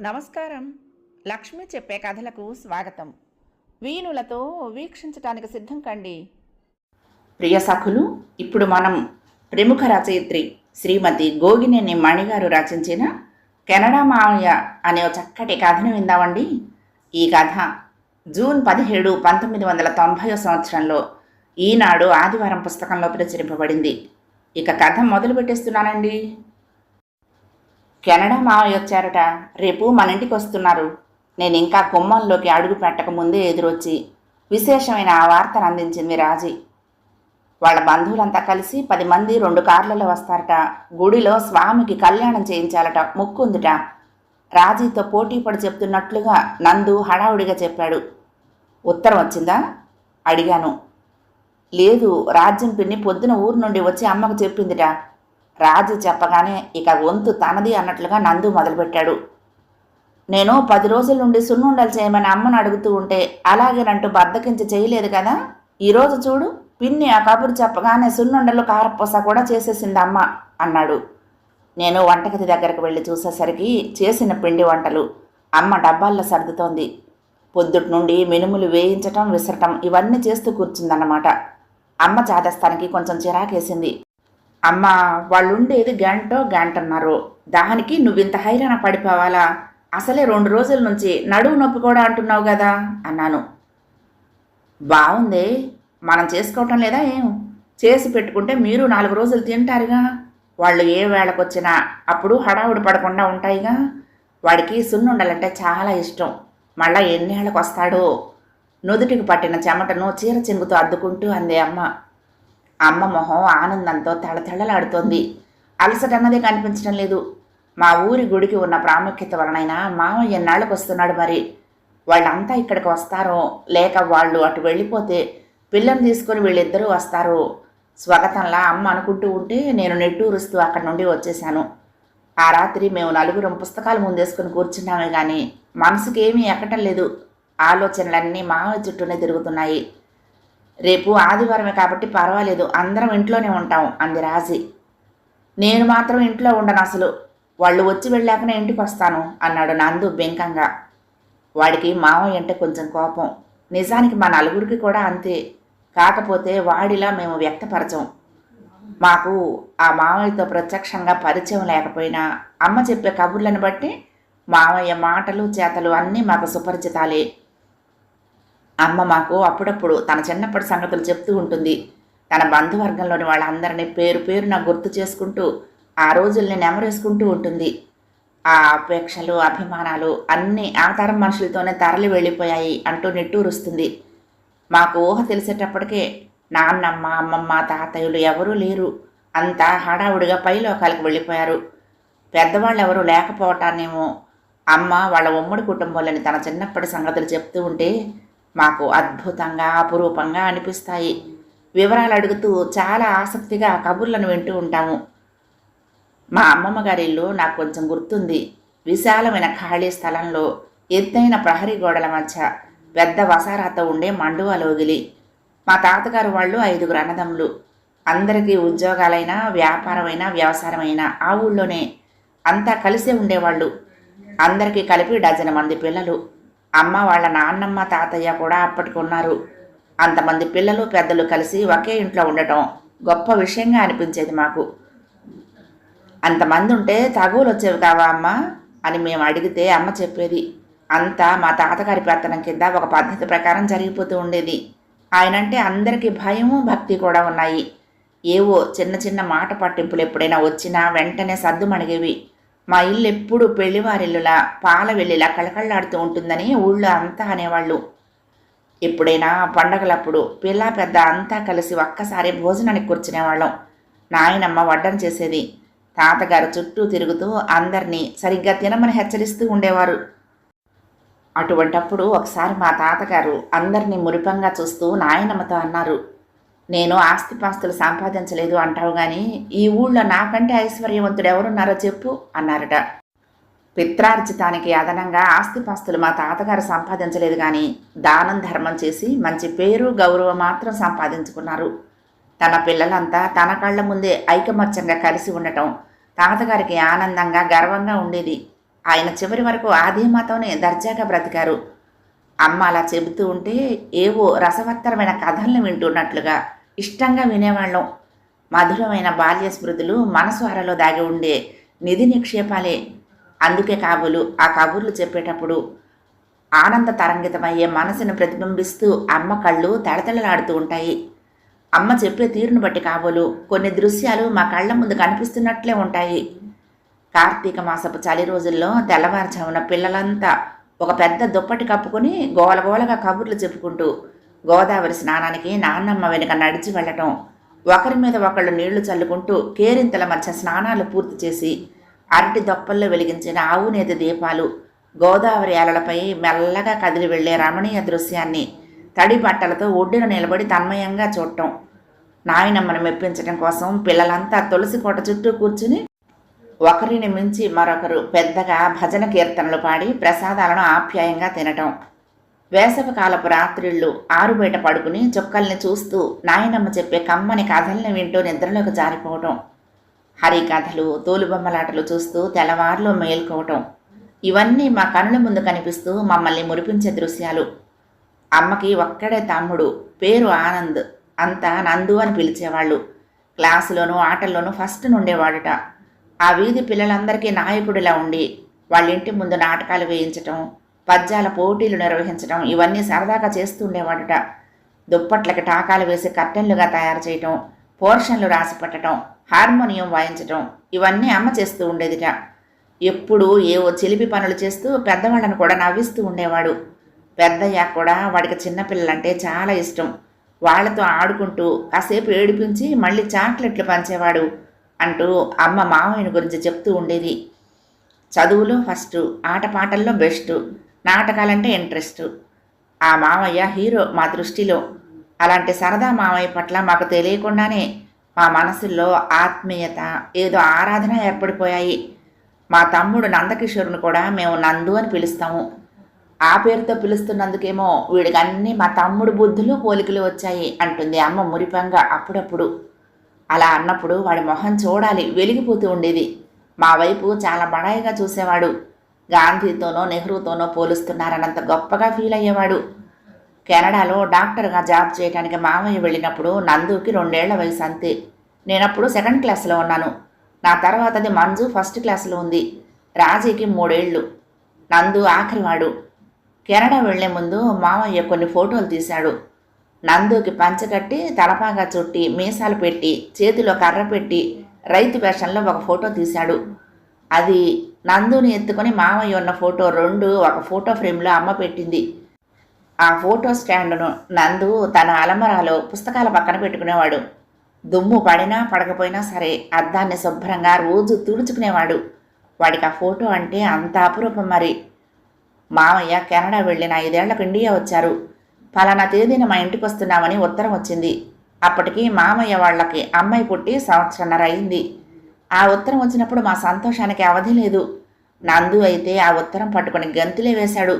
నమస్కారం. లక్ష్మి చెప్పే కథలకు స్వాగతం. వీణులతో వీక్షించటానికి సిద్ధం కండి. ప్రియ సఖులు ఇప్పుడు మనం ప్రముఖ రచయిత్రి శ్రీమతి గోగినేని మణిగారు రచించిన కెనడా మావయ్య అనే చక్కటి కథను విందామండి. ఈ కథ జూన్ పదిహేడు పంతొమ్మిది వందల తొంభై సంవత్సరంలో ఈనాడు ఆదివారం పుస్తకంలో ప్రచురింపబడింది. ఇక కథ మొదలు పెట్టేస్తున్నానండి కెనడా మావయ్య వచ్చారట. రేపు మన ఇంటికి వస్తున్నారు. నేను ఇంకా గుమ్మంలోకి అడుగు పెట్టక ముందే ఎదురొచ్చి విశేషమైన ఆ వార్తను అందించింది రాజీ. వాళ్ళ బంధువులంతా కలిసి పది మంది రెండు కార్లలో వస్తారట. గుడిలో స్వామికి కళ్యాణం చేయించాలట. ముక్కుందిట. రాజీతో పోటీ పడి చెప్తున్నట్లుగా నందు హడావుడిగా చెప్పాడు. ఉత్తరం వచ్చిందా? అడిగాను. లేదు రాజ్యం పిన్ని పొద్దున ఊరు నుండి వచ్చి అమ్మకు చెప్పిందిట. రాజు చెప్పగానే ఇక వంతు తనది అన్నట్లుగా నందు మొదలుపెట్టాడు. నేను పది రోజుల నుండి సున్నుండలు చేయమని అమ్మను అడుగుతూ ఉంటే అలాగేనంటూ బద్దకించి చేయలేదు కదా? ఈరోజు చూడు పిన్ని ఆ కబురు చెప్పగానే సున్నుండలు కారపూస కూడా చేసేసింది అమ్మ అన్నాడు. నేను వంటగది దగ్గరకు వెళ్ళి చూసేసరికి చేసిన పిండి వంటలు. అమ్మ డబ్బాల్లో సర్దుతోంది. పొద్దుటి నుండి మినుములు వేయించటం విసరటం ఇవన్నీ చేస్తూ కూర్చుందన్నమాట. అమ్మ చాదస్తానికి కొంచెం చిరాకేసింది. అమ్మ వాళ్ళుండేది గంటో గంటన్నారు. దానికి నువ్వింత హైరాణ పడిపోవాలా? అసలే రెండు రోజుల నుంచి నడువు నొప్పి కూడా అంటున్నావు కదా అన్నాను. బాగుంది మనం చేసుకోవటం లేదా ఏం? చేసి పెట్టుకుంటే మీరు నాలుగు రోజులు తింటారుగా. వాళ్ళు ఏ వేళకొచ్చినా అప్పుడు హడావుడి పడకుండా ఉంటాయిగా. వాడికి సున్నుండాలంటే చాలా ఇష్టం. మళ్ళా ఎన్నేళ్ళకి వస్తాడో నుదుటికి పట్టిన చెమటను చీర చెంగుతో అద్దుకుంటూ అందే అమ్మ. అమ్మ మొహం ఆనందంతో తళతళలాడుతోంది అలసటన్నదే కనిపించడం లేదు. మా ఊరి గుడికి ఉన్న ప్రాముఖ్యత వలనైనా మామయ్య ఎన్నాళ్ళకు వస్తున్నాడు మరి. వాళ్ళంతా ఇక్కడికి వస్తారో. లేక వాళ్ళు అటు వెళ్ళిపోతే పిల్లని తీసుకొని వీళ్ళిద్దరూ వస్తారు. స్వాగతంలా అమ్మ అనుకుంటూ ఉంటే నేను నెట్టూరుస్తూ అక్కడి నుండి వచ్చేశాను. ఆ రాత్రి మేము నలుగురం పుస్తకాలు ముందేసుకుని కూర్చున్నామే కానీ మనసుకేమీ ఏమీ ఎక్కటం లేదు. ఆలోచనలన్నీ మామయ్య చుట్టూనే తిరుగుతున్నాయి. రేపు ఆదివారమే కాబట్టి పర్వాలేదు అందరం ఇంట్లోనే ఉంటాం అంది రాజీ. నేను మాత్రం ఇంట్లో ఉండను అసలు వాళ్ళు వచ్చి వెళ్ళాకనే ఇంటికి వస్తాను అన్నాడు నందు బెంకంగా. వాడికి మామయ్య అంటే కొంచెం కోపం. నిజానికి మా నలుగురికి కూడా అంతే కాకపోతే వాడిలా మేము వ్యక్తపరచం. మాకు ఆ మామయ్యతో ప్రత్యక్షంగా పరిచయం లేకపోయినా అమ్మ చెప్పే కబుర్లను బట్టి మామయ్య మాటలు చేతలు అన్నీ మాకు సుపరిచితాలే. అమ్మ మాకు అప్పుడప్పుడు తన చిన్నప్పటి సంగతులు చెప్తూ ఉంటుంది. తన బంధువర్గంలోని వాళ్ళందరినీ పేరు పేరున గుర్తు చేసుకుంటూ ఆ రోజుల్ని నెమరేసుకుంటూ ఉంటుంది. ఆ అపేక్షలు అభిమానాలు అన్నీ ఆ తరం మనుషులతోనే తరలి వెళ్ళిపోయాయి అంటూ నిట్టూరుస్తుంది. మాకు ఊహ తెలిసేటప్పటికే నాన్నమ్మ అమ్మమ్మ తాతయ్యలు ఎవరూ లేరు. అంతా హడావుడిగా పైలోకాలకు వెళ్ళిపోయారు. పెద్దవాళ్ళు ఎవరూ లేకపోవటానేమో అమ్మ వాళ్ళ ఉమ్మడి కుటుంబంలోని తన చిన్నప్పటి సంగతులు చెప్తూ ఉంటే మాకు అద్భుతంగా అపురూపంగా అనిపిస్తాయి. వివరాలు అడుగుతూ చాలా ఆసక్తిగా కబుర్లను వింటూ ఉంటాము. మా అమ్మమ్మ గారి ఇల్లు నాకు కొంచెం గుర్తుంది. విశాలమైన ఖాళీ స్థలంలో ఎత్తైన ప్రహరీ గోడల మధ్య పెద్ద వసారాతో ఉండే మండువలోగిలి మా తాతగారు వాళ్ళు ఐదుగురు అన్నదమ్ములు. అందరికీ ఉద్యోగాలైనా వ్యాపారమైనా వ్యవసాయమైనా ఆ ఊళ్ళోనే అంతా కలిసే ఉండేవాళ్ళు. అందరికీ కలిపి డజన్ మంది పిల్లలు. అమ్మ వాళ్ళ నాన్నమ్మ తాతయ్య కూడా అప్పటికున్నారు. అంతమంది పిల్లలు పెద్దలు కలిసి ఒకే ఇంట్లో ఉండటం గొప్ప విషయంగా అనిపించేది మాకు. అంతమంది ఉంటే తగువులు వచ్చేవి కావా అమ్మ? అని మేము అడిగితే అమ్మ చెప్పేది అంతా మా తాతగారి పెత్తనం కింద ఒక పద్ధతి ప్రకారం జరిగిపోతూ ఉండేది. ఆయనంటే అందరికీ భయము భక్తి కూడా ఉన్నాయి. ఏవో చిన్న చిన్న మాట పట్టింపులు ఎప్పుడైనా వచ్చినా వెంటనే సర్దుమణిగేవి. మా ఇల్లు ఎప్పుడు పెళ్ళివారిల్లులా పాల వెళ్ళిలా కళకళలాడుతూ ఉంటుందని ఊళ్ళో అంతా అనేవాళ్ళు. ఎప్పుడైనా పండగలప్పుడు పిల్ల పెద్ద అంతా కలిసి ఒక్కసారి భోజనానికి కూర్చునేవాళ్ళం. నాయనమ్మ వడ్డం చేసేది. తాతగారు చుట్టూ తిరుగుతూ అందరినీ సరిగ్గా తినమని హెచ్చరిస్తూ ఉండేవారు. అటువంటప్పుడు ఒకసారి మా తాతగారు అందరినీ మురిపంగా చూస్తూ నాయనమ్మతో అన్నారు. నేను ఆస్తిపాస్తులు సంపాదించలేదు అంటావు కానీ ఈ ఊళ్ళో నాకంటే ఐశ్వర్యవంతుడు ఎవరున్నారో చెప్పు అన్నారట. పిత్రార్జితానికి అదనంగా ఆస్తిపాస్తులు మా తాతగారు సంపాదించలేదు కానీ దానం ధర్మం చేసి మంచి పేరు గౌరవం మాత్రం సంపాదించుకున్నారు. తన పిల్లలంతా తన కళ్ళ ముందే ఐకమత్యంగా కలిసి ఉండటం తాతగారికి ఆనందంగా గర్వంగా ఉండేది. ఆయన చివరి వరకు ఆదిమాతోనే దర్జాగా బ్రతికారు. అమ్మ అలా చెబుతూ ఉంటే ఏవో రసవత్తరమైన కథల్ని వింటున్నట్లుగా ఇష్టంగా వినేవాళ్ళం. మధురమైన బాల్య స్మృతులు మనసు అరలో దాగి ఉండే నిధి నిక్షేపాలే. అందుకే కాబోలు ఆ కబుర్లు చెప్పేటప్పుడు ఆనంద తరంగితమయ్యే మనసును ప్రతిబింబిస్తూ అమ్మ కళ్ళు తడతడలాడుతూ ఉంటాయి. అమ్మ చెప్పే తీరును బట్టి కాబోలు కొన్ని దృశ్యాలు మా కళ్ళ ముందు కనిపిస్తున్నట్లే ఉంటాయి. కార్తీక మాసపు చలి రోజుల్లో తెల్లవారుజామున పిల్లలంతా ఒక పెద్ద దుప్పటి కప్పుకొని గోలగోలగా కబుర్లు చెప్పుకుంటూ గోదావరి స్నానానికి నాన్నమ్మ వెనుక నడిచి వెళ్ళటం. ఒకరి మీద ఒకళ్ళు నీళ్ళు చల్లుకుంటూ కేరింతల మధ్య స్నానాలు పూర్తి చేసి అరటి దొప్పల్లో వెలిగించిన ఆవునేత దీపాలు గోదావరి అలలపై మెల్లగా కదిలి వెళ్ళే రమణీయ దృశ్యాన్ని తడి బట్టలతో ఒడ్డున నిలబడి తన్మయంగా చూడటం. నాయనమ్మను మెప్పించడం కోసం పిల్లలంతా తులసి కోట చుట్టూ కూర్చుని ఒకరిని మించి మరొకరు పెద్దగా భజన కీర్తనలు పాడి ప్రసాదాలను ఆప్యాయంగా తినటం. వేసవికాలపు రాత్రిళ్ళు ఆరుబయట పడుకుని చుక్కల్ని చూస్తూ నాయనమ్మ చెప్పే కమ్మని కథల్ని వింటూ నిద్రలోకి జారిపోవటం. హరికథలు తోలుబొమ్మలాటలు చూస్తూ తెల్లవారులో మేల్కోవటం. ఇవన్నీ మా కనుల ముందు కనిపిస్తూ మమ్మల్ని మురిపించే దృశ్యాలు. అమ్మకి ఒక్కడే తమ్ముడు పేరు ఆనంద్ అంతా నందు అని పిలిచేవాళ్ళు. క్లాసులోనూ ఆటల్లోనూ ఫస్ట్ నుండేవాడుట. ఆ వీధి పిల్లలందరికీ నాయకుడిలా ఉండి వాళ్ళ ఇంటి ముందు నాటకాలు వేయించటం పద్యాల పోటీలు నిర్వహించడం ఇవన్నీ సరదాగా చేస్తుండేవాడుట. దుప్పట్లకి టాకాలు వేసి కర్టెన్లుగా తయారు చేయటం పోర్షన్లు రాసి పెట్టడం హార్మోనియం వాయించటం ఇవన్నీ అమ్మ చేస్తూ ఉండేదిట. ఎప్పుడూ ఏవో చిలిపి పనులు చేస్తూ పెద్దవాళ్ళను కూడా నవ్విస్తూ ఉండేవాడు. పెద్దయ్యా కూడా వాడికి చిన్నపిల్లలంటే చాలా ఇష్టం. వాళ్ళతో ఆడుకుంటూ కాసేపు ఏడిపించి మళ్ళీ చాక్లెట్లు పంచేవాడు. అంటూ అమ్మ మామయ్యని గురించి చెప్తూ ఉండేది. చదువులో ఫస్ట్ ఆటపాటల్లో బెస్ట్ నాటకాలంటే ఇంట్రెస్ట్. ఆ మామయ్య హీరో మా దృష్టిలో. అలాంటి సరదా మామయ్య పట్ల మాకు తెలియకుండానే మా మనసుల్లో ఆత్మీయత ఏదో ఆరాధన ఏర్పడిపోయాయి. మా తమ్ముడు నందకిషోర్ను కూడా మేము నందు అని పిలుస్తాము. ఆ పేరుతో పిలుస్తున్నందుకేమో వీడికి అన్నీ మా తమ్ముడు బుద్ధులు పోలికలు వచ్చాయి అంటుంది అమ్మ మురిపంగా అప్పుడప్పుడు. అలా అన్నప్పుడు వాడి మొహం చూడాలి వెలిగిపోతూ ఉండేది. మా వైపు చాలా బడాయిగా చూసేవాడు. గాంధీతోనో నెహ్రూతోనో పోలుస్తున్నారన్నంత గొప్పగా ఫీల్ అయ్యేవాడు. కెనడాలో డాక్టర్గా జాబ్ చేయడానికి మామయ్య వెళ్ళినప్పుడు నందుకి రెండేళ్ళ వయసు అంతే. నేనప్పుడు సెకండ్ క్లాస్లో ఉన్నాను. నా తర్వాతది మంజు ఫస్ట్ క్లాస్లో ఉంది. రాజీకి మూడేళ్ళు నందు ఆఖరివాడు. కెనడా వెళ్ళే ముందు మామయ్య కొన్ని ఫోటోలు తీశాడు. నందుకి పంచకట్టి తలపాగా చుట్టి మీసాలు పెట్టి చేతిలో కర్ర పెట్టి రైతు వేషంలో ఒక ఫోటో తీశాడు. అది నందుని ఎత్తుకొని మామయ్య ఉన్న ఫోటో రెండు ఒక ఫోటో ఫ్రేమ్లో అమ్మ పెట్టింది. ఆ ఫోటో స్టాండ్ను నందు తన అలమరాలో పుస్తకాల పక్కన పెట్టుకునేవాడు. దుమ్ము పడినా పడకపోయినా సరే అద్దాన్ని శుభ్రంగా రోజు తుడుచుకునేవాడు. వాడికి ఆ ఫోటో అంటే అంత అపురూపం మరి. మామయ్య కెనడా వెళ్ళిన ఐదేళ్ళకు ఇండియా వచ్చారు. ఫలానా తేదీన మా ఇంటికి వస్తున్నామని ఉత్తరం వచ్చింది. అప్పటికి మామయ్య వాళ్ళకి అమ్మాయి పుట్టి సంవత్సరన్నర అయింది. ఆ ఉత్తరం వచ్చినప్పుడు మా సంతోషానికి అవధి లేదు. నందు అయితే ఆ ఉత్తరం పట్టుకుని గంతులే వేశాడు.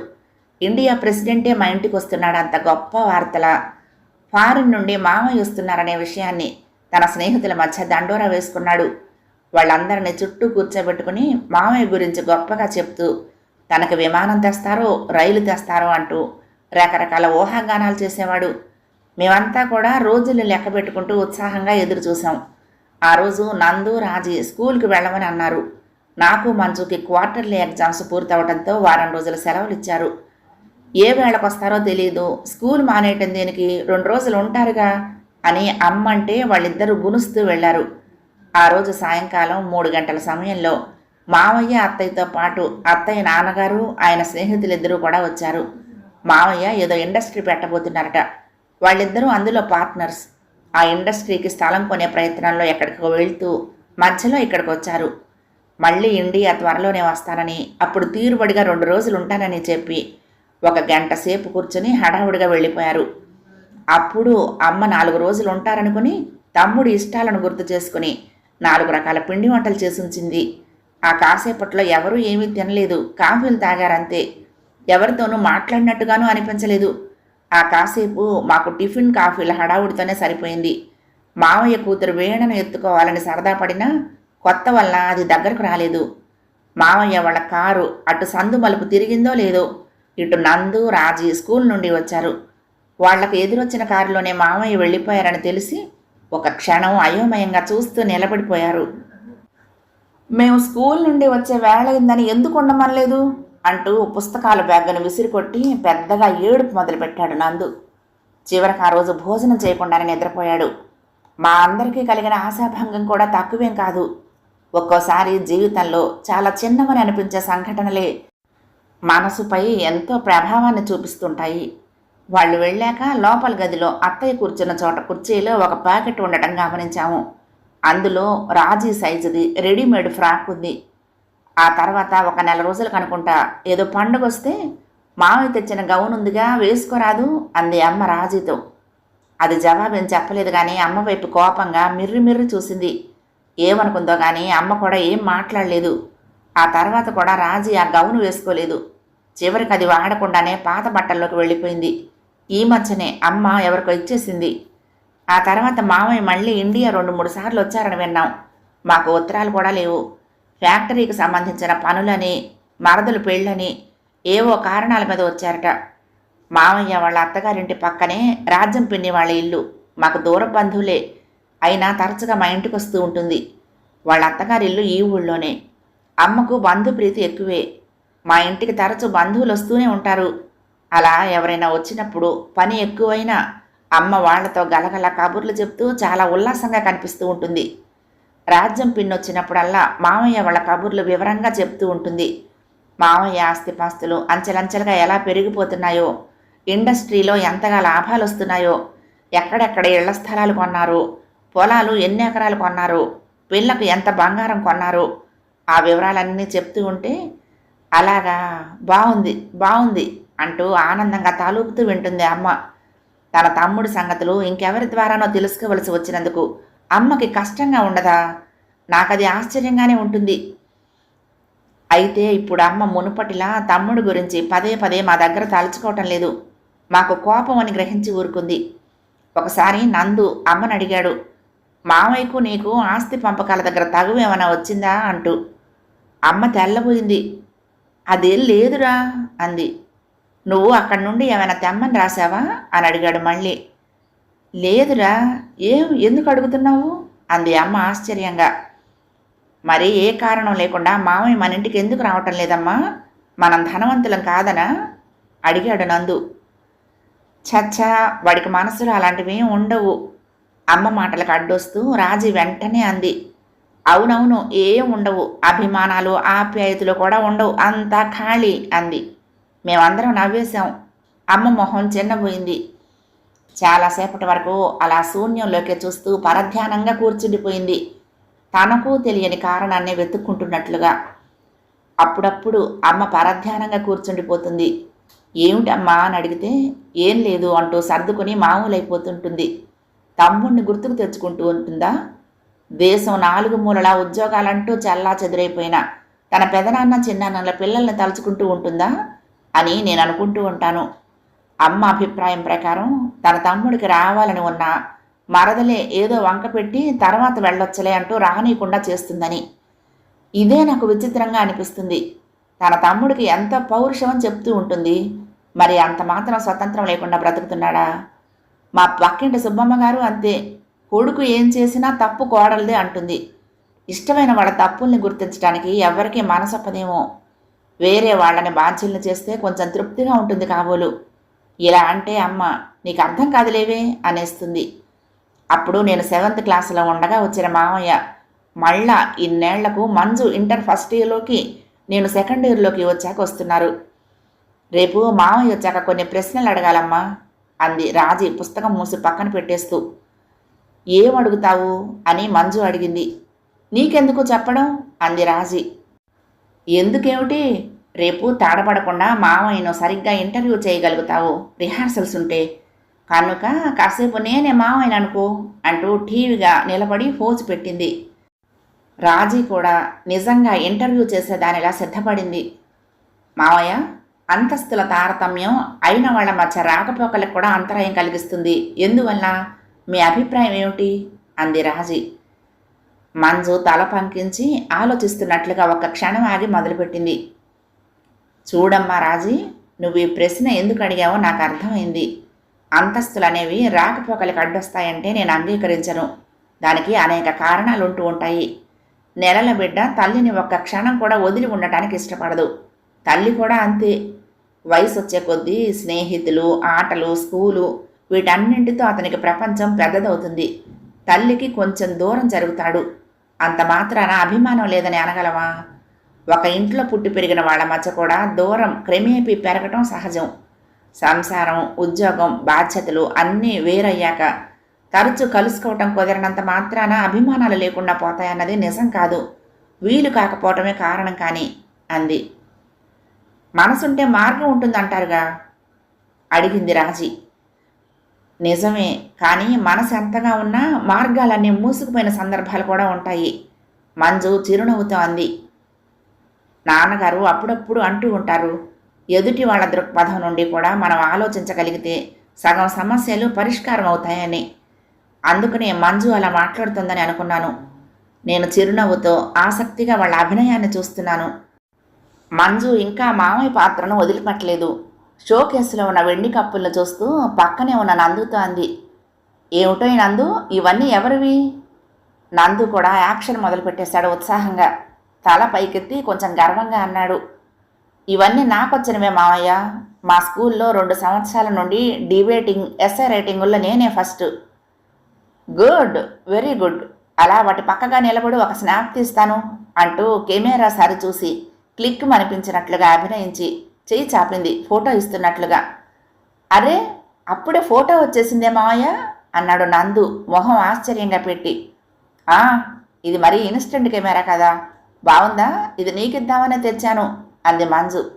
ఇండియా ప్రెసిడెంటే మా ఇంటికి వస్తున్నాడు అంత గొప్ప వార్తల. ఫారిన్ నుండి మామయ్య వస్తున్నారనే విషయాన్ని తన స్నేహితుల మధ్య దండోరా వేసుకున్నాడు. వాళ్ళందరినీ చుట్టూ కూర్చోబెట్టుకుని మామయ్య గురించి గొప్పగా చెప్తూ తనకు విమానం తెస్తారో రైలు తెస్తారో అంటూ రకరకాల ఊహాగానాలు చేసేవాడు. మేమంతా కూడా రోజులు లెక్క పెట్టుకుంటూ ఉత్సాహంగా ఎదురు చూసాం ఆ రోజు నందు రాజీ స్కూల్కి వెళ్ళమని అన్నారు. నాకు మంజుకి క్వార్టర్లీ ఎగ్జామ్స్ పూర్తవడంతో వారం రోజుల సెలవులు ఇచ్చారు ఏ వేళకు వస్తారో తెలియదు స్కూల్ మానేయటం దేనికి రెండు రోజులు ఉంటారుగా అని అమ్మంటే వాళ్ళిద్దరూ గునుస్తూ వెళ్ళారు. ఆ రోజు సాయంకాలం మూడు గంటల సమయంలో మావయ్య అత్తయ్యతో పాటు అత్తయ్య నాన్నగారు ఆయన స్నేహితులిద్దరూ కూడా వచ్చారు. మావయ్య ఏదో ఇండస్ట్రీ పెట్టబోతున్నారట. వాళ్ళిద్దరూ అందులో పార్ట్నర్స్. ఆ ఇండస్ట్రీకి స్థలం కొనే ప్రయత్నంలో ఎక్కడికో వెళ్తూ మధ్యలో ఇక్కడికి వచ్చారు మళ్ళీ ఇండియా త్వరలోనే వస్తానని అప్పుడు తీరుబడిగా రెండు రోజులు ఉంటానని చెప్పి ఒక గంట సేపు కూర్చొని హడావుడిగా వెళ్ళిపోయారు. అప్పుడు అమ్మ నాలుగు రోజులు ఉంటారనుకుని తమ్ముడి ఇష్టాలను గుర్తు చేసుకుని నాలుగు రకాల పిండి వంటలు చేసి ఉంచింది. ఆ కాసేపట్లో ఎవరూ ఏమీ తినలేదు కాఫీలు తాగారంతే. ఎవరితోనూ మాట్లాడినట్టుగానూ అనిపించలేదు. ఆ కాసేపు మాకు టిఫిన్ కాఫీల హడావుడితోనే సరిపోయింది. మావయ్య కూతురు వేణను ఎత్తుకోవాలని సరదా పడినా కొత్త వల్ల అది దగ్గరకు రాలేదు. మావయ్య వాళ్ళ కారు అటు సందు మలుపు తిరిగిందో లేదో ఇటు నందు రాజీ స్కూల్ నుండి వచ్చారు. వాళ్ళకు ఎదురొచ్చిన కారులోనే మామయ్య వెళ్ళిపోయారని తెలిసి ఒక క్షణం అయోమయంగా చూస్తూ నిలబడిపోయారు. మేము స్కూల్ నుండి వచ్చే వేళ అయిందని ఎందుకు ఉండమనలేదు? అంటూ పుస్తకాల బ్యాగ్ను విసిరికొట్టి పెద్దగా ఏడుపు మొదలుపెట్టాడు నందు. చివరికి ఆ రోజు భోజనం చేయకుండానే నిద్రపోయాడు. మా అందరికీ కలిగిన ఆశాభంగం కూడా తక్కువేం కాదు. ఒక్కోసారి జీవితంలో చాలా చిన్నవని అనిపించే సంఘటనలే మనసుపై ఎంతో ప్రభావాన్ని చూపిస్తుంటాయి. వాళ్ళు వెళ్ళాక లోపల గదిలో అత్తయ్య కూర్చున్న చోట కుర్చీలో ఒక ప్యాకెట్ ఉండటం గమనించాము. అందులో రాజీ సైజుది రెడీమేడ్ ఫ్రాక్ ఉంది. ఆ తర్వాత ఒక నెల రోజులు కనుకుంటా ఏదో పండుగ వస్తే మామయ్య తెచ్చిన గౌన్ ఉందిగా వేసుకోరాదు అంది అమ్మ రాజీతో. అది జవాబేం చెప్పలేదు కానీ అమ్మ వైపు కోపంగా మిర్రి మిర్రి చూసింది. ఏమనుకుందో కానీ అమ్మ కూడా ఏం మాట్లాడలేదు. ఆ తర్వాత కూడా రాజీ ఆ గౌను వేసుకోలేదు. చివరికి అది వాడకుండానే పాత బట్టల్లోకి వెళ్ళిపోయింది. ఈ మధ్యనే అమ్మ ఎవరికో ఇచ్చేసింది. ఆ తర్వాత మామయ్య మళ్ళీ ఇండియా రెండు మూడు సార్లు వచ్చారని విన్నాం. మాకు ఉత్తరాలు కూడా లేవు. ఫ్యాక్టరీకి సంబంధించిన పనులని మరదలు పెళ్ళని ఏవో కారణాల మీద వచ్చారట. మామయ్య వాళ్ళ అత్తగారింటి పక్కనే రాజ్యం పిన్ని వాళ్ళ ఇల్లు. మాకు దూర బంధువులే. అయినా తరచుగా మా ఇంటికి వస్తూ ఉంటుంది. వాళ్ళ అత్తగారి ఇల్లు ఈ ఊళ్ళోనే. అమ్మకు బంధు ప్రీతి ఎక్కువే. మా ఇంటికి తరచు బంధువులు వస్తూనే ఉంటారు. అలా ఎవరైనా వచ్చినప్పుడు పని ఎక్కువైనా అమ్మ వాళ్ళతో గలగల కబుర్లు చెప్తూ చాలా ఉల్లాసంగా కనిపిస్తూ ఉంటుంది. రాజ్యం పిన్నొచ్చినప్పుడల్లా మామయ్య వాళ్ళ కబుర్లు వివరంగా చెప్తూ ఉంటుంది. మామయ్య ఆస్తిపాస్తులు అంచెలంచెలుగా ఎలా పెరిగిపోతున్నాయో ఇండస్ట్రీలో ఎంతగా లాభాలు వస్తున్నాయో ఎక్కడెక్కడ ఇళ్ళ స్థలాలు కొన్నారు పొలాలు ఎన్ని ఎకరాలు కొన్నారు పిల్లకు ఎంత బంగారం కొన్నారు ఆ వివరాలన్నీ చెప్తూ ఉంటే అలాగా బాగుంది బాగుంది అంటూ ఆనందంగా తాలూపుతూ వింటుంది అమ్మ. తన తమ్ముడి సంగతులు ఇంకెవరి ద్వారానో తెలుసుకోవలసి వచ్చినందుకు అమ్మకి కష్టంగా ఉండదా? నాకది ఆశ్చర్యంగానే ఉంటుంది. అయితే ఇప్పుడు అమ్మ మునుపటిలా తమ్ముడు గురించి పదే పదే మా దగ్గర తలుచుకోవటం లేదు. మాకు కోపం అని గ్రహించి ఊరుకుంది. ఒకసారి నందు అమ్మని అడిగాడు మామయ్యకు నీకు ఆస్తి పంపకాల దగ్గర తగువ ఏమైనా వచ్చిందా? అంటూ. అమ్మ తెల్లబోయింది అదేం లేదురా అంది. నువ్వు అక్కడి నుండి ఏమైనా తెమ్మని రాసావా అని అడిగాడు మళ్ళీ. లేదురా ఏం ఎందుకు అడుగుతున్నావు? అంది అమ్మ ఆశ్చర్యంగా. మరి ఏ కారణం లేకుండా మామయ్య మన ఇంటికి ఎందుకు రావటం లేదమ్మా? మనం ధనవంతులం కాదనా? అడిగాడు నందు. చచ్చా వాడికి మనసులో అలాంటివి ఉండవు. అమ్మ మాటలకు అడ్డొస్తూ రాజీ వెంటనే అంది. అవునవును ఏం ఉండవు. అభిమానాలు ఆప్యాయతలు కూడా ఉండవు. అంతా ఖాళీ అంది. మేమందరం నవ్వేశాం. అమ్మ మొహం చిన్నపోయింది చాలాసేపటి వరకు అలా శూన్యంలోకి చూస్తూ పరధ్యానంగా కూర్చుండిపోయింది. తనకు తెలియని కారణాన్ని వెతుక్కుంటున్నట్లుగా. అప్పుడప్పుడు అమ్మ పరధ్యానంగా కూర్చుండిపోతుంది. ఏమిటమ్మా అని అడిగితే ఏం లేదు అంటూ సర్దుకొని మామూలైపోతుంటుంది. తమ్ముడిని గుర్తుకు తెచ్చుకుంటూ ఉంటుందా? దేశం నాలుగు మూలల ఉద్యోగాలంటూ చల్లా చెదురైపోయిన తన పెదనాన్న చిన్నాన్నల పిల్లల్ని తలుచుకుంటూ ఉంటుందా? అని నేను అనుకుంటూ ఉంటాను. అమ్మ అభిప్రాయం ప్రకారం తన తమ్ముడికి రావాలని ఉన్న మరదలే ఏదో వంక పెట్టి తర్వాత వెళ్ళొచ్చలే అంటూ రానీయకుండా చేస్తుందని. ఇదే నాకు విచిత్రంగా అనిపిస్తుంది. తన తమ్ముడికి ఎంత పౌరుషం చెప్తూ ఉంటుంది. మరి అంత మాత్రం స్వతంత్రం లేకుండా బ్రతుకుతున్నాడా? మా పక్కింటి సుబ్బమ్మ గారు అంతే. కొడుకు ఏం చేసినా తప్పు కోడలదే అంటుంది. ఇష్టమైన వాళ్ళ తప్పుల్ని గుర్తించడానికి ఎవరికీ మనసొప్పదేమో. వేరే వాళ్ళని బాధ్యుల్ని చేస్తే కొంచెం తృప్తిగా ఉంటుంది కాబోలు. ఇలా అంటే అమ్మ నీకు అర్థం కాదులేవే అనేస్తుంది. అప్పుడు నేను సెవెంత్ క్లాసులో ఉండగా వచ్చిన మామయ్య మళ్ళా ఇన్నేళ్ళకు మంజు ఇంటర్ ఫస్ట్ ఇయర్లోకి నేను సెకండ్ ఇయర్లోకి వచ్చాక వస్తున్నారు. రేపు మామయ్య వచ్చాక కొన్ని ప్రశ్నలు అడగాలమ్మా అంది రాజీ పుస్తకం మూసి పక్కన పెట్టేస్తూ. ఏం అడుగుతావు? అని మంజు అడిగింది. నీకెందుకు చెప్పడం? అంది రాజీ. ఎందుకేమిటి? రేపు తాడపడకుండా మామయ్యను సరిగ్గా ఇంటర్వ్యూ చేయగలుగుతావు. రిహార్సల్స్ ఉంటే. కనుక కాసేపు నేనే మామయ్యను అనుకో అంటూ టీవీగా నిలబడి ఫోజు పెట్టింది. రాజీ కూడా నిజంగా ఇంటర్వ్యూ చేసేదానిలా సిద్ధపడింది. మావయ్య అంతస్తుల తారతమ్యం అయిన వాళ్ళ మధ్య రాకపోకలకు కూడా అంతరాయం కలిగిస్తుంది. ఎందువల్ల? మీ అభిప్రాయం ఏమిటి? అంది రాజీ. మంజు తల పంకించి ఆలోచిస్తున్నట్లుగా ఒక క్షణం ఆగి మొదలుపెట్టింది. చూడమ్మా రాజీ నువ్వు ఈ ప్రశ్న ఎందుకు అడిగావో నాకు అర్థమైంది. అంతస్తులు అనేవి రాకపోకలకు అడ్డొస్తాయంటే నేను అంగీకరించను. దానికి అనేక కారణాలు ఉంటూ ఉంటాయి. నెలల బిడ్డ తల్లిని ఒక్క క్షణం కూడా వదిలి ఉండటానికి ఇష్టపడదు. తల్లి కూడా అంతే. వయసు వచ్చే కొద్దీ స్నేహితులు ఆటలు స్కూలు వీటన్నింటితో అతనికి ప్రపంచం పెద్దదవుతుంది. తల్లికి కొంచెం దూరం జరుగుతాడు. అంత మాత్రాన అభిమానం లేదని అనగలవా? ఒక ఇంట్లో పుట్టి పెరిగిన వాళ్ళ మధ్య కూడా దూరం క్రమేపీ పెరగటం సహజం. సంసారం ఉద్యోగం బాధ్యతలు అన్నీ వేరయ్యాక తరచు కలుసుకోవటం కుదరనంత మాత్రాన అభిమానాలు లేకుండా పోతాయన్నది నిజం కాదు. వీలు కాకపోవటమే కారణం కానీ అంది. మనసుంటే మార్గం ఉంటుందంటారుగా? అడిగింది రాజీ. నిజమే కానీ మనసు ఎంతగా ఉన్నా మార్గాలన్నీ మూసుకుపోయిన సందర్భాలు కూడా ఉంటాయి. మంజు చిరునవ్వుతో అంది. నాన్నగారు అప్పుడప్పుడు అంటూ ఉంటారు. ఎదుటి వాళ్ళ దృక్పథం నుండి కూడా మనం ఆలోచించగలిగితే సగం సమస్యలు పరిష్కారం అవుతాయని. అందుకనే మంజు అలా మాట్లాడుతుందని అనుకున్నాను. నేను చిరునవ్వుతో ఆసక్తిగా వాళ్ళ అభినయాన్ని చూస్తున్నాను. మంజు ఇంకా మామయ్య పాత్రను వదిలిపెట్టలేదు. షో కేసులో ఉన్న వెండి కప్పులను చూస్తూ పక్కనే ఉన్న నందుతో అంది. ఏమిటో ఈ నందు? ఇవన్నీ ఎవరివి? నందు కూడా యాక్షన్ మొదలుపెట్టేశాడు ఉత్సాహంగా. తల పైకెత్తి కొంచెం గర్వంగా అన్నాడు. ఇవన్నీ నాకొచ్చినవే మామయ్య మా స్కూల్లో రెండు సంవత్సరాల నుండి డిబేటింగ్ ఎస్ఐ రైటింగుల్లో నేనే ఫస్ట్. Good very good. అలా వాటి పక్కగా నిలబడి ఒక స్నాప్ తీస్తాను అంటూ కెమెరా సరి చూసి క్లిక్ అనిపించినట్లుగా అభినయించి చెయ్యి చాపింది ఫోటో ఇస్తున్నట్లుగా. అరే అప్పుడే ఫోటో వచ్చేసిందే మావయ్య అన్నాడు నందు మొహం ఆశ్చర్యంగా పెట్టి. ఇది మరీ ఇన్స్టెంట్ కెమెరా కదా. బాగుందా? ఇది నీకిద్దామనే తెచ్చాను అంది మంజు.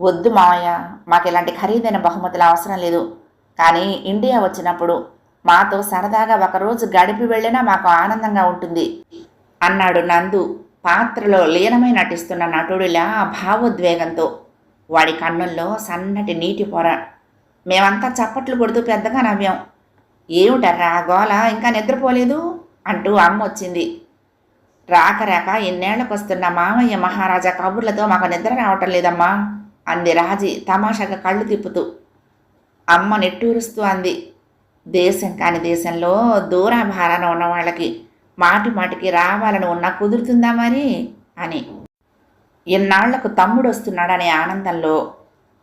వద్దు మావయ్య మాకు ఇలాంటి ఖరీదైన బహుమతులు అవసరం లేదు. కానీ ఇండియా వచ్చినప్పుడు మాతో సరదాగా ఒకరోజు గడిపి వెళ్ళినా మాకు ఆనందంగా ఉంటుంది అన్నాడు నందు పాత్రలో లీనమై నటిస్తున్న నటుడిలా భావోద్వేగంతో. వాడి కన్నుల్లో సన్నటి నీటి పొర. మేమంతా చప్పట్లు కొడుతూ పెద్దగా నవ్వాం. ఏమిటర్రా గోల ఇంకా నిద్రపోలేదు? అంటూ అమ్మ వచ్చింది. రాక రాక ఇన్నేళ్ళకొస్తున్న మామయ్య మహారాజా కబుర్లతో మాకు నిద్ర రావటం లేదమ్మా అంది రాజీ తమాషాగా కళ్ళు తిప్పుతూ. అమ్మ నెట్టూరుస్తూ అంది. దేశం కాని దేశంలో దూరాభారాన ఉన్న వాళ్ళకి మాటి మాటికి రావాలని ఉన్నా కుదురుతుందా మరి? అని. ఇన్నాళ్ళకు తమ్ముడు వస్తున్నాడనే ఆనందంలో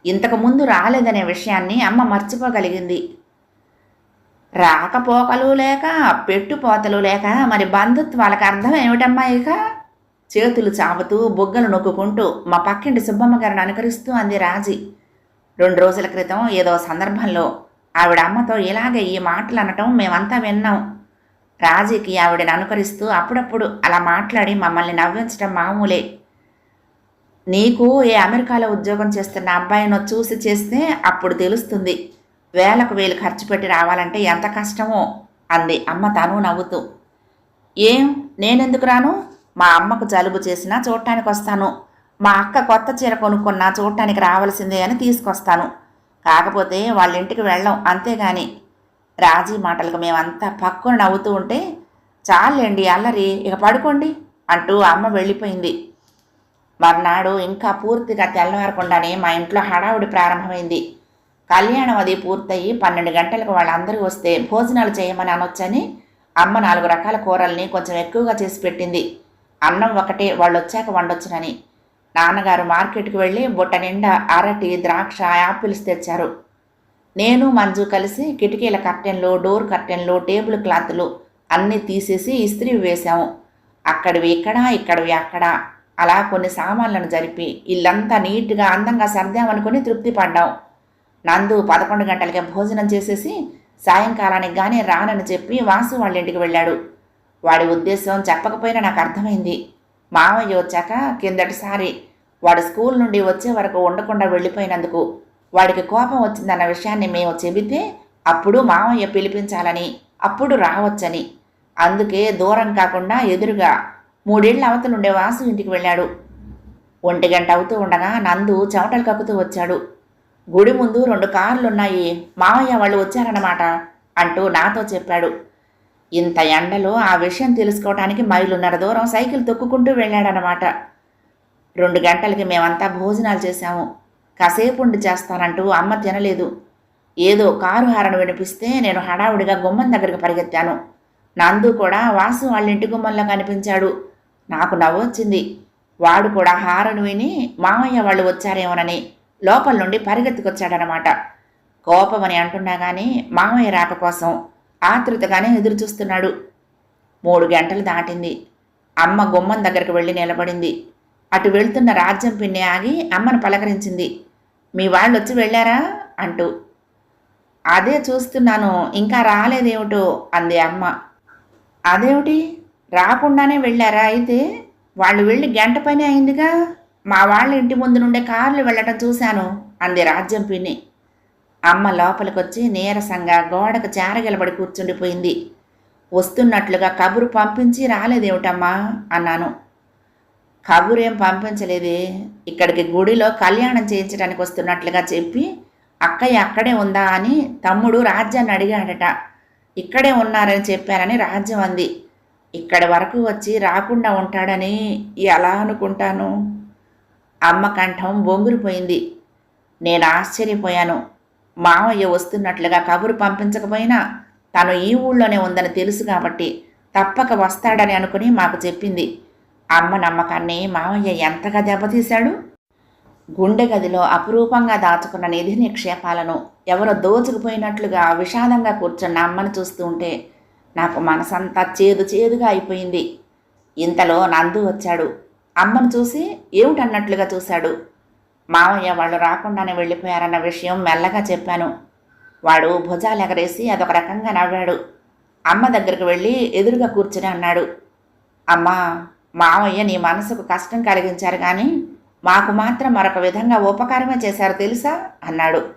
ఇంతకు ముందు రాలేదనే విషయాన్ని అమ్మ మర్చిపోగలిగింది. రాకపోకలు లేక పెట్టుపోతలు లేక మరి బంధుత్వాలకు అర్థం ఏమిటమ్మా ఇక? చేతులు చాపుతూ బుగ్గలు నొక్కుకుంటూ మా పక్కింటి సుబ్బమ్మ గారిని అనుకరిస్తూ అంది రాజీ. రెండు రోజుల క్రితం ఏదో సందర్భంలో ఆవిడ అమ్మతో ఇలాగే ఈ మాటలు అనటం మేమంతా విన్నాం. రాజీకి ఆవిడని అనుకరిస్తూ అప్పుడప్పుడు అలా మాట్లాడి మమ్మల్ని నవ్వించడం మామూలే. నీకు ఏ అమెరికాలో ఉద్యోగం చేస్తున్న అబ్బాయినో చూసి చేస్తే అప్పుడు తెలుస్తుంది. వేలకు వేలు ఖర్చు పెట్టి రావాలంటే ఎంత కష్టమో అంది. అమ్మ తను నవ్వుతూ. ఏం? నేనెందుకు రాను? మా అమ్మకు జలుబు చేసినా చూడటానికి వస్తాను. మా అక్క కొత్త చీర కొనుక్కున్నా చూడటానికి రావాల్సిందే అని తీసుకొస్తాను. కాకపోతే వాళ్ళ ఇంటికి వెళ్ళం అంతేగాని. రాజీ మాటలకు మేమంతా పక్కున నవ్వుతూ ఉంటే చాలండి అల్లరి ఇక పడుకోండి అంటూ అమ్మ వెళ్ళిపోయింది. మర్నాడు ఇంకా పూర్తిగా తెల్లవారకుండానే మా ఇంట్లో హడావుడి ప్రారంభమైంది. కళ్యాణం అది పూర్తయి పన్నెండు గంటలకు వాళ్ళందరూ వస్తే భోజనాలు చేయమని అనొచ్చని అమ్మ నాలుగు రకాల కూరల్ని కొంచెం ఎక్కువగా చేసి పెట్టింది. అన్నం ఒకటే వాళ్ళు వచ్చాక వండొచ్చునని. నాన్నగారు మార్కెట్కి వెళ్ళి బుట్ట నిండా అరటి ద్రాక్ష యాపిల్స్ తెచ్చారు. నేను మంజు కలిసి కిటికీల కర్టెన్లు డోర్ కర్టెన్లు టేబుల్ క్లాత్లు అన్నీ తీసేసి ఇస్త్రీ వేశాము. అక్కడివి ఇక్కడ ఇక్కడివి అక్కడ అలా కొన్ని సామాన్లను జరిపి ఇల్లంతా నీట్గా అందంగా సర్దామనుకుని తృప్తి పడ్డాం. నందు పదకొండు గంటలకే భోజనం చేసేసి సాయంకాలానికి కానీ రానని చెప్పి వాసు వాళ్ళ ఇంటికి వెళ్ళాడు. వాడి ఉద్దేశం చెప్పకపోయినా నాకు అర్థమైంది. మామయ్య వచ్చాక కిందటిసారి వాడు స్కూల్ నుండి వచ్చే వరకు ఉండకుండా వెళ్ళిపోయినందుకు వాడికి కోపం వచ్చిందన్న విషయాన్ని మేము చెబితే అప్పుడు మామయ్య పిలిపించాలని అప్పుడు రావచ్చని. అందుకే దూరం కాకుండా ఎదురుగా మూడేళ్ళ అవతలుండే వాసు ఇంటికి వెళ్ళాడు. ఒంటి గంట అవుతూ ఉండగా నందు చెమటలు కక్కుతూ వచ్చాడు. గుడి ముందు రెండు కార్లున్నాయి. మావయ్య వాళ్ళు వచ్చారన్నమాట అంటూ నాతో చెప్పాడు. ఇంత ఎండలో ఆ విషయం తెలుసుకోవడానికి మైలున్నర దూరం సైకిల్ తొక్కుకుంటూ వెళ్ళాడనమాట రెండు గంటలకి మేమంతా భోజనాలు చేశాము. కాసేపు ఉండి చేస్తానంటూ అమ్మ తినలేదు. ఏదో కారు హారణ వినిపిస్తే నేను హడావుడిగా గుమ్మం దగ్గరికి పరిగెత్తాను. నందు కూడా వాసు వాళ్ళ ఇంటి గుమ్మంలో కనిపించాడు. నాకు నవ్వొచ్చింది. వాడు కూడా హారను విని మామయ్య వాళ్ళు వచ్చారేమోనని. లోపల నుండి పరిగెత్తుకొచ్చాడనమాట. కోపమని అంటున్నా కానీ మామయ్య రాక కోసం ఆతృతగానే ఎదురుచూస్తున్నాడు. మూడు గంటలు దాటింది. అమ్మ గుమ్మం దగ్గరికి వెళ్ళి నిలబడింది. అటు వెళ్తున్న రాజ్యం పిన్ని ఆగి అమ్మను పలకరించింది. మీ వాళ్ళు వచ్చి వెళ్ళారా? అంటూ. అదే చూస్తున్నాను. ఇంకా రాలేదేమిటో? అంది అమ్మ. అదేమిటి? రాకుండానే వెళ్ళారా? అయితే వాళ్ళు వెళ్ళి గంట పని అయిందిగా. మా వాళ్ళ ఇంటి ముందు నుండే కార్లు వెళ్ళటం చూశాను. అంది రాజ్యం పిన్ని. అమ్మ లోపలికొచ్చి నీరసంగా గోడకు చేరగలబడి కూర్చుండిపోయింది. వస్తున్నట్లుగా కబురు పంపించి రాలేదేమిటమ్మా? అన్నాను. కబురేం పంపించలేదే. ఇక్కడికి గుడిలో కళ్యాణం చేయించడానికి వస్తున్నట్లుగా చెప్పి అక్కయ్య అక్కడే ఉందా అని తమ్ముడు రాజ్యాన్ని అడిగాడట. ఇక్కడే ఉన్నారని చెప్పానని రాజ్యం అంది. ఇక్కడి వరకు వచ్చి రాకుండా ఉంటాడని ఎలా అనుకుంటాను? అమ్మ కంఠం బొంగురిపోయింది నేను ఆశ్చర్యపోయాను. మావయ్య వస్తున్నట్లుగా కబురు పంపించకపోయినా తను ఈ ఊళ్ళోనే ఉందని తెలుసు కాబట్టి తప్పక వస్తాడని అనుకుని మాకు చెప్పింది. అమ్మ నమ్మకాన్ని మావయ్య ఎంతగా దెబ్బతీశాడు? గుండె గదిలో అపురూపంగా దాచుకున్న నిధి నిక్షేపాలను ఎవరో దోచుకుపోయినట్లుగా విషాదంగా కూర్చున్న అమ్మను చూస్తూ ఉంటే నాకు మనసంతా చేదు చేదుగా అయిపోయింది. ఇంతలో నందు వచ్చాడు. అమ్మను చూసి ఏమిటన్నట్లుగా చూశాడు. మావయ్య వాళ్ళు రాకుండానే వెళ్ళిపోయారన్న విషయం మెల్లగా చెప్పాను. వాడు భుజాలు ఎగరేసి అదొక రకంగా నవ్వాడు. అమ్మ దగ్గరికి వెళ్ళి ఎదురుగా కూర్చుని అన్నాడు. అమ్మా మావయ్య నీ మనసుకు కష్టం కలిగించారు కానీ మాకు మాత్రం మరొక విధంగా ఉపకారమే చేశారు తెలుసా? అన్నాడు.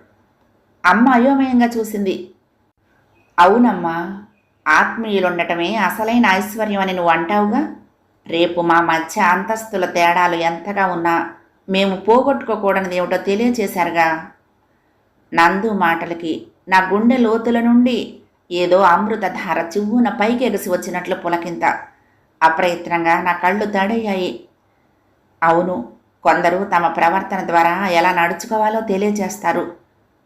అమ్మ అయోమయంగా చూసింది. అవునమ్మా ఆత్మీయులుండటమే అసలైన ఐశ్వర్యం అని నువ్వు అంటావుగా? రేపు మా మధ్య అంతస్తుల తేడాలు ఎంతగా ఉన్నా మేము పోగొట్టుకోకూడనిది ఏమిటో తెలియచేశారుగా. నందు మాటలకి నా గుండె లోతుల నుండి ఏదో అమృతధార చివ్వున పైకెగసి వచ్చినట్లు పులకింత. అప్రయత్నంగా నా కళ్ళు తడయ్యాయి. అవును కొందరు తమ ప్రవర్తన ద్వారా ఎలా నడుచుకోవాలో తెలియచేస్తారు.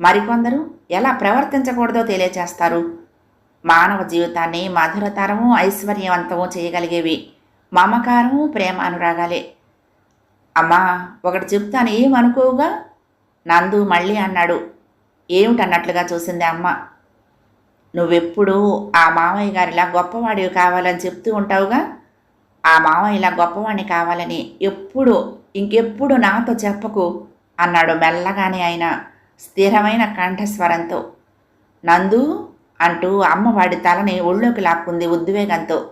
మరికొందరు ఎలా ప్రవర్తించకూడదో తెలియచేస్తారు. మానవ జీవితాన్ని మధురతరము ఐశ్వర్యవంతము చేయగలిగేవి. మమకారము ప్రేమ అనురాగాలే. అమ్మా ఒకటి చెప్తాను ఏమనుకోవుగా నందు మళ్ళీ అన్నాడు. ఏమిటన్నట్లుగా చూసింది అమ్మ. నువ్వెప్పుడు ఆ మామయ్య గారిలా గొప్పవాడివి కావాలని చెప్తూ ఉంటావుగా? ఆ మామయ్యలా గొప్పవాడిని కావాలని ఎప్పుడు ఇంకెప్పుడు నాతో చెప్పకు అన్నాడు మెల్లగానే ఆయన స్థిరమైన కంఠస్వరంతో. నందు అంటూ అమ్మవాడి తలని ఒళ్ళోకి లాక్కుంది ఉద్వేగంతో.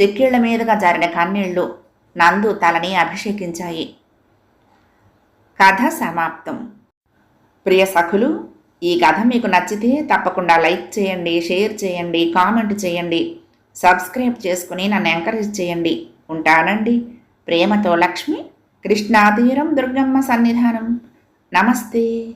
చెక్కిళ్ళ మీదుగా జారిన కన్నీళ్ళు నందు తలని అభిషేకించాయి. కథ సమాప్తం. ప్రియ సఖులు ఈ కథ మీకు నచ్చితే తప్పకుండా లైక్ చేయండి షేర్ చేయండి కామెంట్ చేయండి సబ్స్క్రైబ్ చేసుకుని నన్ను ఎంకరేజ్ చేయండి. ఉంటానండి. ప్రేమతో లక్ష్మి కృష్ణాతీరం దుర్గమ్మ సన్నిధానం. నమస్తే.